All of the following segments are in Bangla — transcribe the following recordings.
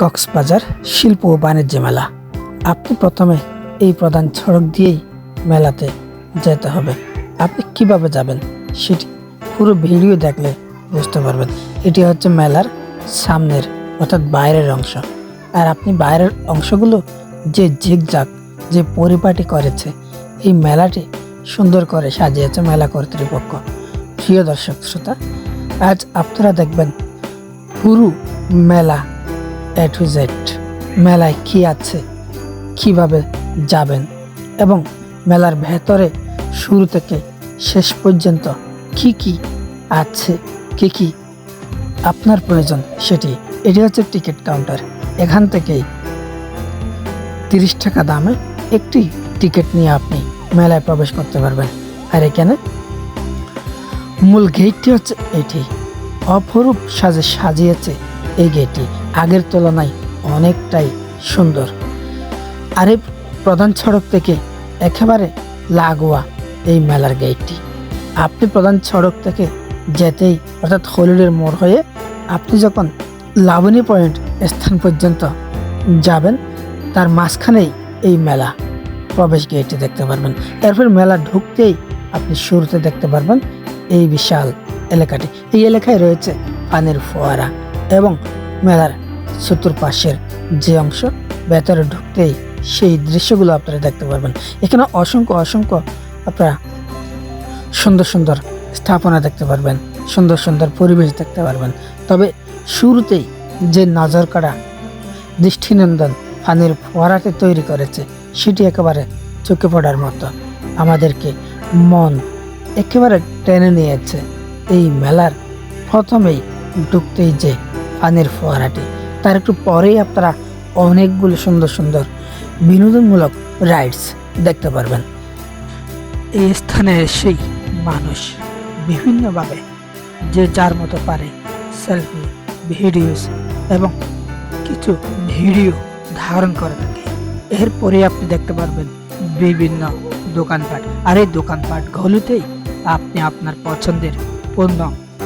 কক্সবাজার শিল্প ও বাণিজ্য মেলা। আপনি প্রথমে এই প্রধান সড়ক দিয়েই মেলাতে যেতে হবে। আপনি কীভাবে যাবেন সেটি পুরো ভিডিও দেখলে বুঝতে পারবেন। এটি হচ্ছে মেলার সামনের অর্থাৎ বাইরের অংশ। আর আপনি বাইরের অংশগুলো যে ঝিকঝাক, যে পরিপাটি করেছে, এই মেলাটি সুন্দর করে সাজিয়েছে মেলা কর্তৃপক্ষ। প্রিয় দর্শক, শ্রোতা, আজ আপনারা দেখবেন পুরু মেলা এ টু জেড মেলায় কি আছে, কীভাবে যাবেন এবং মেলার ভেতরে শুরু থেকে শেষ পর্যন্ত কি কি আছে, কি কি আপনার প্রয়োজন সেটি। এটি হচ্ছে টিকিট কাউন্টার। এখান থেকেই তিরিশ টাকা দামে একটি টিকিট নিয়ে আপনি মেলায় প্রবেশ করতে পারবেন। আর এখানে মূল গেটটি হচ্ছে এটি। অপরূপ সাজে সাজিয়েছে এই গেটটি আগের তুলনায় অনেকটাই সুন্দর। আর এই প্রধান সড়ক থেকে একেবারে লাগোয়া এই মেলার গেটটি আপনি প্রধান সড়ক থেকে যেতেই অর্থাৎ হলিডের মোড় হয়ে আপনি যখন লাবণী পয়েন্ট স্থান পর্যন্ত যাবেন, তার মাঝখানেই এই মেলা প্রবেশ গেটটি দেখতে পারবেন। এরপর মেলা ঢুকতেই আপনি শুরুতে দেখতে পারবেন এই বিশাল এলাকাটি। এই এলাকায় রয়েছে পানির ফোয়ারা। এবং মেলার চতুর্পাশের যে অংশ, ভেতরে ঢুকতেই সেই দৃশ্যগুলো আপনারা দেখতে পারবেন। এখানে অসংখ্য অসংখ্য আপনারা সুন্দর সুন্দর স্থাপনা দেখতে পারবেন, সুন্দর সুন্দর পরিবেশ দেখতে পারবেন। তবে শুরুতেই যে নজর কাড়া দৃষ্টিনন্দন পানির ফোয়ারাটি তৈরি করেছে, সেটি একেবারে চোখে পড়ার মতো। আমাদেরকে মন একেবারে টেনে নিয়েছে। এই মেলার প্রথমেই ঢুকতেই যে পানির ফোয়ারাটি। তার একটু পরেই আপনারা অনেকগুলো সুন্দর সুন্দর বিনোদনমূলক রাইডস দেখতে পারবেন। এই স্থানে এসেই মানুষ বিভিন্নভাবে যে যার মতো পারে সেলফি ভিডিওস এবং কিছু ভিডিও ধারণ করে থাকে। এরপরে আপনি দেখতে পারবেন বিভিন্ন দোকানপাট। আর এই দোকানপাটগুলোতেই আপনি আপনার পছন্দের পণ্য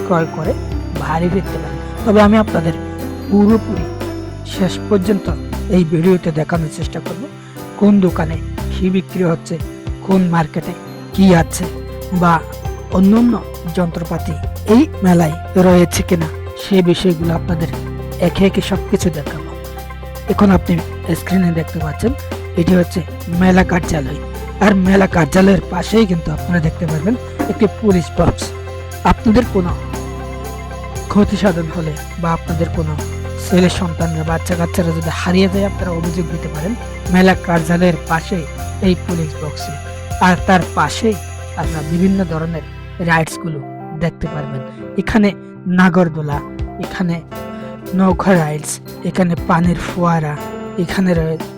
ক্রয় করে বাড়ি ফিরতে পারেন তবে আমি আপনাদের পুরোপুরি শেষ পর্যন্ত এই ভিডিওতে দেখানোর চেষ্টা করব। কোন দোকানে কি বিক্রি হচ্ছে, কোন মার্কেটে কি আছে, বা অন্যান্য যন্ত্রপাতি এই মেলায় রয়েছে কিনা, সে বিষয়গুলো আপনাদের একে একে সব কিছু দেখাবো। এখন আপনি স্ক্রিনে দেখতে পাচ্ছেন, এটি হচ্ছে মেলা কার্যালয়। আর মেলা কার্যালয়ের পাশেই কিন্তু আপনারা দেখতে পারবেন একটি পুলিশ বক্স আপনাদের কোনো ক্ষতি সাধন হলে বা আপনাদের কোনো ছেলে সন্তানরা বাচ্চা কাচ্চারা যদি হারিয়ে যায়, আপনারা অভিযোগ দিতে পারেন মেলা কার্যালয়ের পাশে এই পুলিশ বক্সে আর তার পাশেই আপনারা বিভিন্ন ধরনের রাইডসগুলো দেখতে পারবেন। এখানে নাগরদোলা, এখানে নৌকা রাইডস এখানে পানির ফোয়ারা, এখানে রয়েছে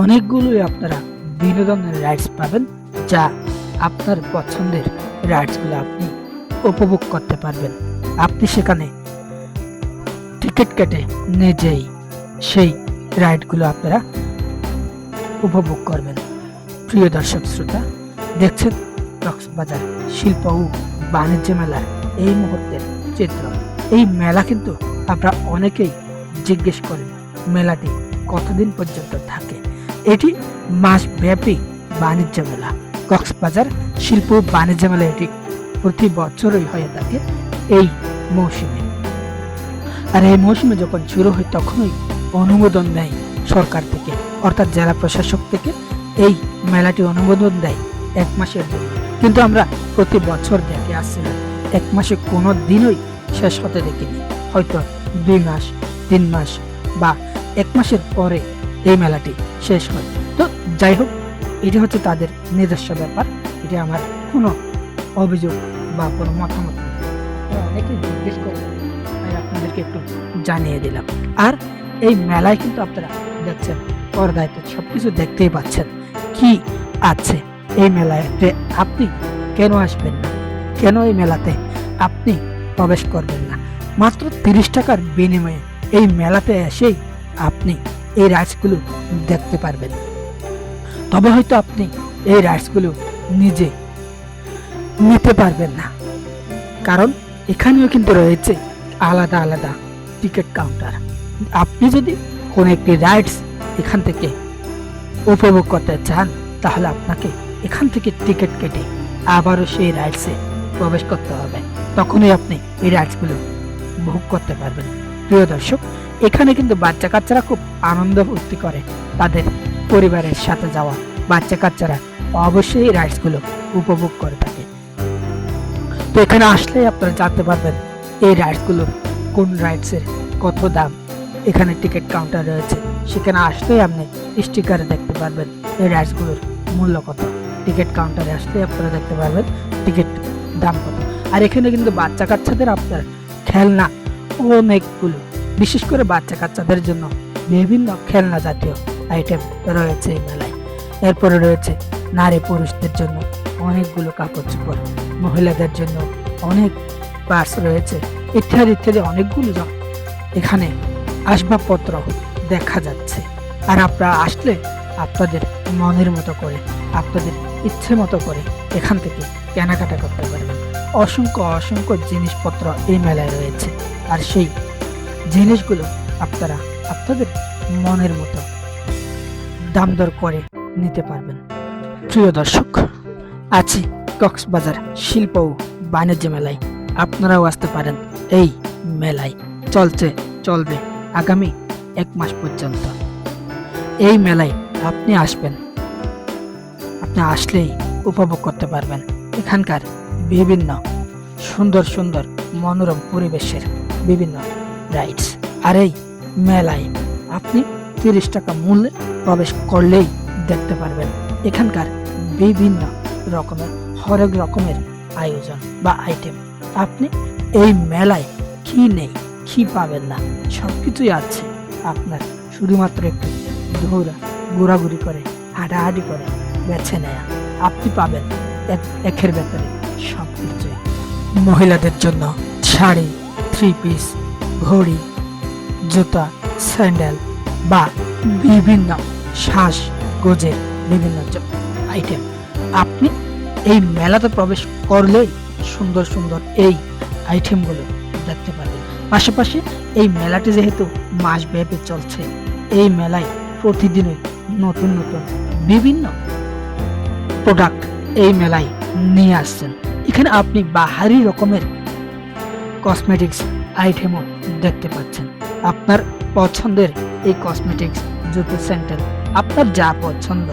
অনেকগুলোই আপনারা বিনোদনের রাইডস পাবেন, যা আপনার পছন্দের রাইডসগুলো আপনি উপভোগ করতে পারবেন। আপনি সেখানে টিকিট কেটে নিজেই সেই রাইডগুলো আপনারা উপভোগ করবেন। প্রিয় দর্শক শ্রোতা, দেখছেন কক্সবাজার শিল্প ও বাণিজ্য মেলার এই মুহূর্তের চিত্র। এই মেলা কিন্তু আপনারা অনেকেই জিজ্ঞেস করেন, মেলাটি কতদিন পর্যন্ত থাকে? এটি মাসব্যাপী বাণিজ্য মেলা। কক্সবাজার শিল্প ও বাণিজ্য মেলা এটি প্রতি বছরই হয়ে থাকে এই মৌসুমে। আর এই মৌসুমে যখন শুরু হয়, তখনই অনুমোদন দেয় সরকার থেকে। অর্থাৎ জেলা প্রশাসক থেকে এই মেলাটি অনুমোদন দেয় এক মাসের জন্য। কিন্তু আমরা প্রতি বছর দেখে আসছিলাম এক মাসে কোনো দিনই শেষ হতে দেখিনি। হয়তো দুই মাস, তিন মাস বা এক মাসের পরে এই মেলাটি শেষ হয়। তো যাই হোক, এটি হচ্ছে তাদের নিজস্ব ব্যাপার। এটি আমার কোনো অভিযোগ বা কোনো মতামত অনেকে জিজ্ঞেস করে আপনাদেরকে একটু জানিয়ে দিলাম। আর এই মেলায় কিন্তু আপনারা দেখছেন, পর্দায় তো সব কিছু দেখতেই পাচ্ছেন কি আছে এই মেলায়। আপনি কেন আসবেন না? কেন এই মেলাতে আপনি প্রবেশ করবেন না? মাত্র তিরিশ টাকার বিনিময়ে এই মেলাতে এসেই আপনি এই রাইডসগুলো দেখতে পারবেন। তবে হয়তো আপনি এই রাইডসগুলো নিজে নিতে পারবেন না। কারণ এখানেও কিন্তু রয়েছে আলাদা আলাদা টিকিট কাউন্টার আপনি যদি কোন একটি রাইডস এখান থেকে উপভোগ করতে চান, তাহলে আপনাকে এখান থেকে টিকিট কেটে আবারও সেই রাইডসে প্রবেশ করতে হবে। তখনই আপনি এই রাইডসগুলো ভোগ করতে পারবেন। প্রিয় দর্শক, এখানে কিন্তু বাচ্চা কাচ্চারা খুব আনন্দ ফুর্তি করে। তাদের পরিবারের সাথে যাওয়া বাচ্চা কাচ্চারা অবশ্যই এই রাইডসগুলো উপভোগ করে থাকে। তো এখানে আসলেই আপনারা জানতে পারবেন এই রাইডসগুলো কোন রাইডসের কত দাম? এখানে টিকিট কাউন্টার রয়েছে। সেখানে আসলেই আপনি স্টিকারে দেখতে পারবেন। এই রাইডসগুলোর মূল্য কত? টিকিট কাউন্টারে আসলেই আপনারা দেখতে পারবেন টিকিট দাম কত। আর এখানে কিন্তু বাচ্চা কাচ্চাদের আপনার খেলনা অনেকগুলো। বিশেষ করে বাচ্চা কাচ্চাদের জন্য বিভিন্ন খেলনা জাতীয় আইটেম রয়েছে এই মেলায়। এরপরে রয়েছে নারী পুরুষদের জন্য অনেকগুলো কাপড় চোপড়। মহিলাদের জন্য অনেক পার্স রয়েছে। ইত্যাদি ইত্যাদি অনেকগুলো এখানে আসবাবপত্র দেখা যাচ্ছে। আর আপনারা আসলে আপনাদের মনের মতো করে, আপনাদের ইচ্ছে মতো করে এখান থেকে কেনাকাটা করতে পারবেন। অসংখ্য অসংখ্য জিনিসপত্র এই মেলায় রয়েছে। আর সেই জিনিসগুলো আপনারা আপনাদের মনের মতো দাম দর করে নিতে পারবেন। প্রিয় দর্শক আছি কক্সবাজার শিল্প ও বাণিজ্য মেলায় আপনারাও আসতে পারেন। এই মেলায় চলছে, চলবে আগামী এক মাস পর্যন্ত। এই মেলায় আপনি আসবেন। আপনি আসলেই উপভোগ করতে পারবেন এখানকার বিভিন্ন সুন্দর সুন্দর মনোরম পরিবেশের বিভিন্ন রাইডস আর এই মেলায় আপনি তিরিশ টাকা মূল্যে প্রবেশ করলেই দেখতে পারবেন এখানকার বিভিন্ন রকমের, হরেক রকমের আয়োজন বা আইটেম আপনি এই মেলায় কি নেই, কি পাবেন না সব কিছুই আছে আপনার। শুধুমাত্র একটু দৌড়া, ঘোরাঘুরি করে, হাঁটাহাঁটি করে বেছে নেয়া। আপনি পাবেন এক- একের ভেতরে সব কিছুই মহিলাদের জন্য শাড়ি থ্রি পিস ঘড়ি, জুতা, স্যান্ডেল বা বিভিন্ন শ্বাস গোজের বিভিন্ন আইটেম। আপনি এই মেলাতে প্রবেশ করলেই সুন্দর সুন্দর এই আইটেমগুলো দেখতে পারবেন। পাশাপাশি এই মেলাটি যেহেতু মাসব্যাপী চলছে, এই মেলায় প্রতিদিনই নতুন নতুন বিভিন্ন প্রোডাক্ট এই মেলায় নিয়ে আসছেন। এখানে আপনি বাহারি রকমের কসমেটিক্স আইটেমও দেখতে পাচ্ছেন। আপনার পছন্দের এই কসমেটিক্স জুতো সেন্টার আপনার যা পছন্দ,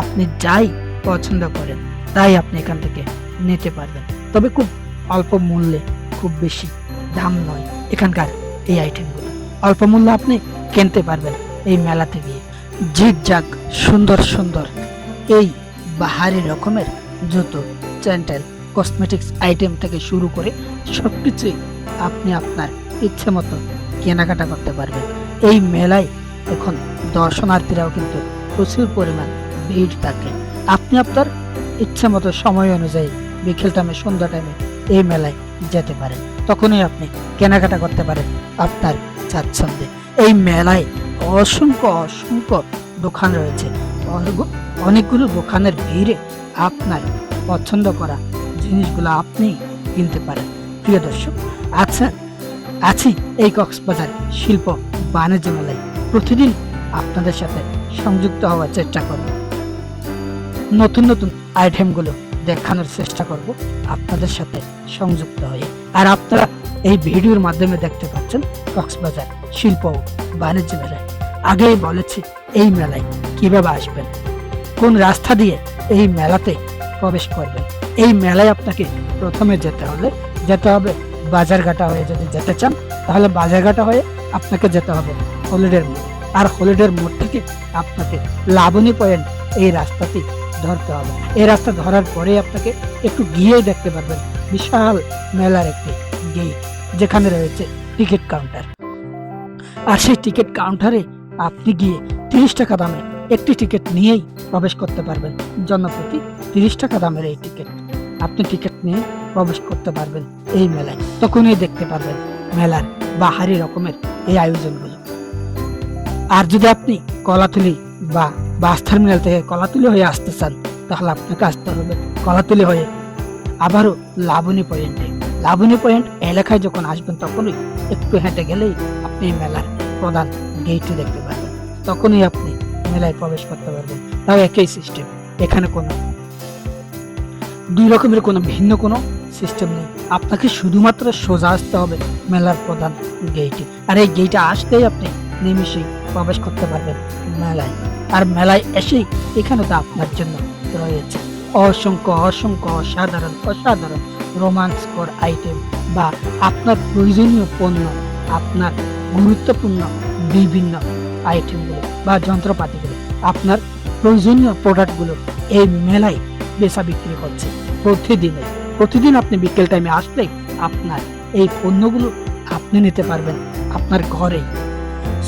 আপনি যাই পছন্দ করেন, তাই আপনি এখান থেকে নিতে পারবেন। তবে খুব অল্প মূল্যে, খুব বেশি দাম নয় এখানকার এই আইটেমগুলো অল্প মূল্যে আপনি কিনতে পারবেন এই মেলাতে গিয়ে। জাগ সুন্দর সুন্দর এই বাহারি রকমের জুতো স্যান্ডেল কসমেটিক্স আইটেম থেকে শুরু করে সব কিছুই আপনি আপনার ইচ্ছে মতো কেনাকাটা করতে পারবেন। এই মেলায় এখন দর্শনার্থীরাও কিন্তু প্রচুর পরিমাণ ভিড় থাকে। আপনি আপনার ইচ্ছে মতো সময় অনুযায়ী বিকেল টাইমে, সন্ধ্যা টাইমে এই মেলায় যেতে পারেন। তখনই আপনি কেনাকাটা করতে পারেন আপনার স্বাচ্ছন্দ্যে। এই মেলায় অসংখ্য অসংখ্য দোকান রয়েছে। অনেকগুলো দোকানের ভিড়ে আপনার পছন্দ করা জিনিসগুলো আপনি কিনতে পারেন। প্রিয় দর্শক আচ্ছা আছি এই কক্সবাজার শিল্প বাণিজ্য মেলায়। প্রতিদিন আপনাদের সাথে সংযুক্ত হওয়ার চেষ্টা করব। নতুন নতুন আইটেমগুলো দেখানোর চেষ্টা করব আপনাদের সাথে সংযুক্ত হয়ে। আর আপনারা এই ভিডিওর মাধ্যমে দেখতে পাচ্ছেন কক্সবাজার শিল্প ও বাণিজ্য মেলায়। আগেই বলেছি, এই মেলায় কীভাবে আসবেন? কোন রাস্তা দিয়ে এই মেলাতে প্রবেশ করবেন? এই মেলায় আপনাকে প্রথমে যেতে হলে, যেতে হবে বাজারঘাটা হয়ে যদি যেতে চান, তাহলে বাজারঘাটা হয়ে আপনাকে যেতে হবে হলিডের মোড়। আর হলিডের মোড় থেকে আপনাকে লাবণী পয়েন্ট এই রাস্তাটি ধরতে হবে। এই রাস্তা ধরার পরে আপনাকে একটু গিয়েই দেখতে পারবেন বিশাল মেলার একটি গেট যেখানে রয়েছে টিকিট কাউন্টার আর সেই টিকিট কাউন্টারে আপনি গিয়ে তিরিশ টাকা দামে একটি টিকিট নিয়েই প্রবেশ করতে পারবেন। জনপ্রতি তিরিশ টাকা দামের এই টিকিট আপনি টিকিট নিয়ে প্রবেশ করতে পারবেন এই মেলায়। তখনই দেখতে পারবেন মেলার বাহারি রকমের এই আয়োজনগুলো। আর যদি আপনি কলাতুলি বা বাস টার্মিনাল থেকে কলাতুলি হয়ে আসতে চান, তাহলে আপনাকে আসতে হবে কলাতুলি হয়ে। আবারও লাবণী পয়েন্টে। লাবণী পয়েন্ট এলাকায় যখন আসবেন, তখনই একটু হেঁটে গেলেই আপনি মেলার প্রধান গেটটি দেখতে পারবেন। তখনই আপনি মেলায় প্রবেশ করতে পারবেন। তাও একই সিস্টেম এখানে কোনো দুই রকমের কোনো ভিন্ন কোনো সিস্টেম নেই। আপনাকে শুধুমাত্র সোজা আসতে হবে মেলার প্রধান গেইটে আর এই গেইটে আসতেই আপনি নিমিশেই প্রবেশ করতে পারবেন মেলায়। আর মেলায় এসেই এখানে তো আপনার জন্য রয়েছে অসংখ্য অসংখ্য অসাধারণ অসাধারণ রোমান্সকর আইটেম বা আপনার প্রয়োজনীয় পণ্য, আপনার গুরুত্বপূর্ণ বিভিন্ন আইটেমগুলো বা যন্ত্রপাতিগুলো, আপনার প্রয়োজনীয় প্রোডাক্টগুলো এই মেলায় বেচা বিক্রি করছে প্রতিদিনে। প্রতিদিন আপনি বিকেল টাইমে আসলে আপনার এই পণ্যগুলো আপনি নিতে পারবেন আপনার ঘরেই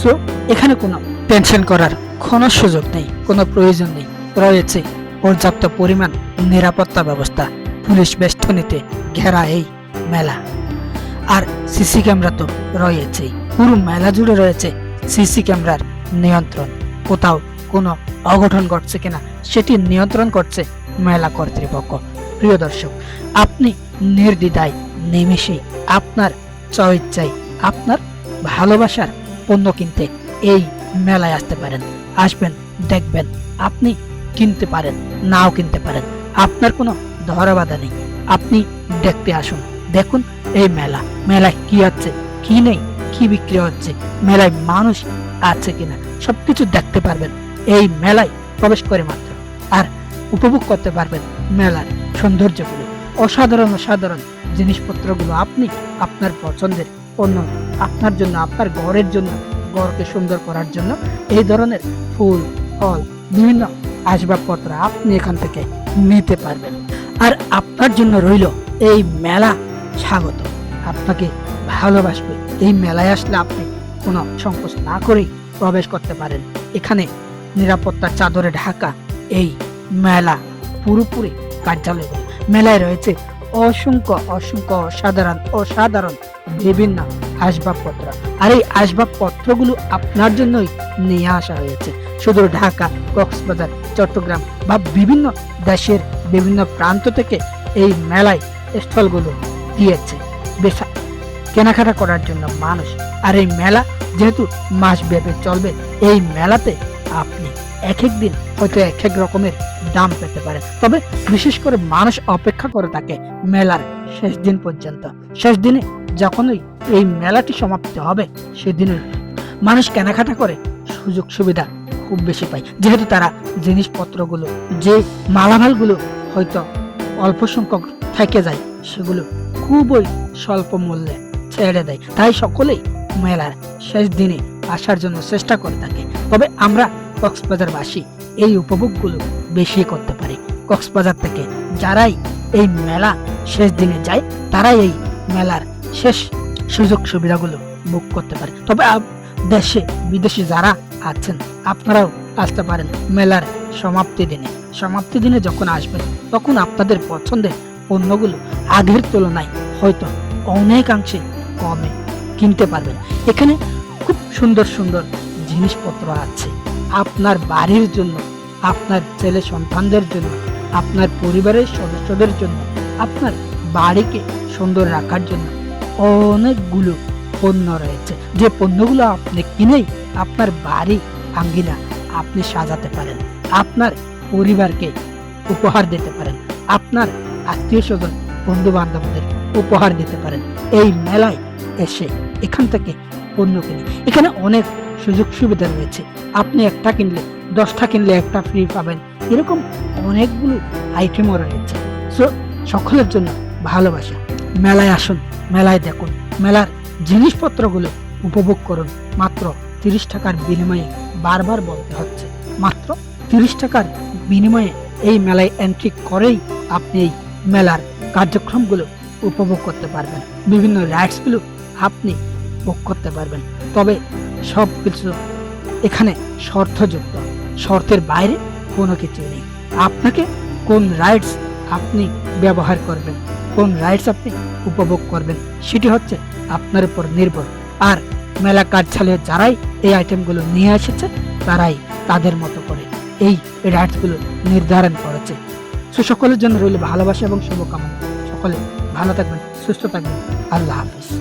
সো এখানে কোনো টেনশন করার কোনো সুযোগ নেই, কোনো প্রয়োজন নেই। রয়েছে পর্যাপ্ত পরিমাণ নিরাপত্তা ব্যবস্থা। পুলিশ বেষ্টনীতে ঘেরা এই মেলা। আর সিসি ক্যামেরা তো রয়েছেই। পুরো মেলা জুড়ে রয়েছে সিসি ক্যামেরার নিয়ন্ত্রণ। কোথাও কোনো অঘটন ঘটছে কিনা সেটি নিয়ন্ত্রণ করছে মেলা কর্তৃপক্ষ। প্রিয় দর্শক, আপনি নির্দ্বিধায়, নিমেষেই আপনার চয়েচ্ছায় আপনার ভালোবাসার পণ্য কিনতে এই মেলায় আসতে পারেন। আসবেন, দেখবেন, আপনি কিনতে পারেন, নাও কিনতে পারেন। আপনার কোনো ধরা বাধা নেই। আপনি দেখতে আসুন। দেখুন এই মেলা। মেলায় কি আছে, কি নেই, কি বিক্রি হচ্ছে, মেলায় মানুষ আছে কিনা, সবকিছু দেখতে পারবেন। এই মেলায় প্রবেশ করে মাত্র। আর উপভোগ করতে পারবেন মেলার সৌন্দর্যগুলো। অসাধারণ অসাধারণ জিনিসপত্রগুলো আপনি আপনার পছন্দের পণ্য আপনার জন্য, আপনার ঘরের জন্য ঘরকে সুন্দর করার জন্য এই ধরনের ফুল, ফল, বিভিন্ন আসবাবপত্র আপনি এখান থেকে নিতে পারবেন। আর আপনার জন্য রইল এই মেলা স্বাগত। আপনাকে ভালোবাসবে। এই মেলায় আসলে আপনি কোনো সংকোচ না করেই প্রবেশ করতে পারেন। এখানে নিরাপত্তার চাদরে ঢাকা এই মেলা পুরোপুরি কার্যালয়। মেলায় রয়েছে অসংখ্য অসংখ্য অসাধারণ অসাধারণ বিভিন্ন আসবাবপত্র। আর এই আসবাবপত্রগুলো আপনার জন্যই নিয়ে আসা হয়েছে। শুধু ঢাকা, কক্সবাজার, চট্টগ্রাম বা বিভিন্ন দেশের বিভিন্ন প্রান্ত থেকে এই মেলায় স্টলগুলো দিয়েছে। বেশা কেনাকাটা করার জন্য মানুষ। আর এই মেলা যেহেতু মাস ব্যাপী চলবে, এই মেলাতে আপনি এক এক দিন হয়তো এক এক রকমের দাম পেতে পারেন। তবে বিশেষ করে মানুষ অপেক্ষা করে থাকে মেলার শেষ দিন পর্যন্ত। শেষ দিনে যখনই এই মেলাটি সমাপ্ত হবে, সেদিনই মানুষ কেনাকাটা করে সুযোগ সুবিধা খুব বেশি পায়। যেহেতু তারা জিনিসপত্রগুলো, যে মালামালগুলো হয়তো অল্প সংখ্যক থেকে যায়, সেগুলো খুবই স্বল্প মূল্যে ছেড়ে দেয়। তাই সকলেই মেলার শেষ দিনে আসার জন্য চেষ্টা করে থাকে। তবে আমরা কক্সবাজারবাসী এই উপভোগগুলো বেশি করতে পারি। কক্সবাজার থেকে যারাই এই মেলা শেষ দিনে যায়, তারাই এই মেলার শেষ সুযোগ সুবিধাগুলো বুক করতে পারে। তবে দেশে, বিদেশে যারা আছেন, আপনারাও আসতে পারেন মেলার সমাপ্তি দিনে। সমাপ্তি দিনে যখন আসবেন, তখন আপনাদের পছন্দের পণ্যগুলো আগের তুলনায় হয়তো অনেকাংশে কমে কিনতে পারবেন। এখানে খুব সুন্দর সুন্দর জিনিসপত্র আছে। আপনার বাড়ির জন্য, আপনার ছেলে সন্তানদের জন্য, আপনার পরিবারের সদস্যদের জন্য, আপনার বাড়িকে সুন্দর রাখার জন্য অনেকগুলো পণ্য রয়েছে। যে পণ্যগুলো আপনি কিনেই আপনার বাড়ি আঙ্গিনা আপনি সাজাতে পারেন, আপনার পরিবারকে উপহার দিতে পারেন, আপনার আত্মীয় স্বজন বন্ধু বান্ধবদের উপহার দিতে পারেন। এই মেলায় এসে এখান থেকে পণ্য কিনে। এখানে অনেক সুযোগ সুবিধা রয়েছে। আপনি একটা কিনলে, দশটা কিনলে একটা ফ্রি পাবেন। এরকম অনেকগুলো আইটেমও রয়েছে। সো সকলের জন্য ভালোবাসা। মেলায় আসুন, মেলায় দেখুন। মেলার জিনিসপত্রগুলো উপভোগ করুন। মাত্র তিরিশ টাকার বিনিময়ে বারবার বলতে হচ্ছে, মাত্র তিরিশ টাকার বিনিময়ে এই মেলায় এন্ট্রি করেই আপনি এই মেলার কার্যক্রমগুলো উপভোগ করতে পারবেন। বিভিন্ন রাইডসগুলো আপনি ভোগ করতে পারবেন। তবে সব কিছু এখানে শর্তযুক্ত। শর্তের বাইরে কোনো কিছু নেই। আপনাকে কোন রাইডস আপনি ব্যবহার করবেন? কোন রাইডস আপনি উপভোগ করবেন, সেটি হচ্ছে আপনার উপর নির্ভর। আর মেলা কার্যালয়ে যারাই এই আইটেমগুলো নিয়ে এসেছে, তারাই তাদের মতো করে এই রাইডসগুলো নির্ধারণ করেছে। সো সকলের জন্য রইল ভালোবাসা এবং শুভকামনা। সকলে ভালো থাকবেন, সুস্থ থাকবেন। আল্লাহ হাফিজ।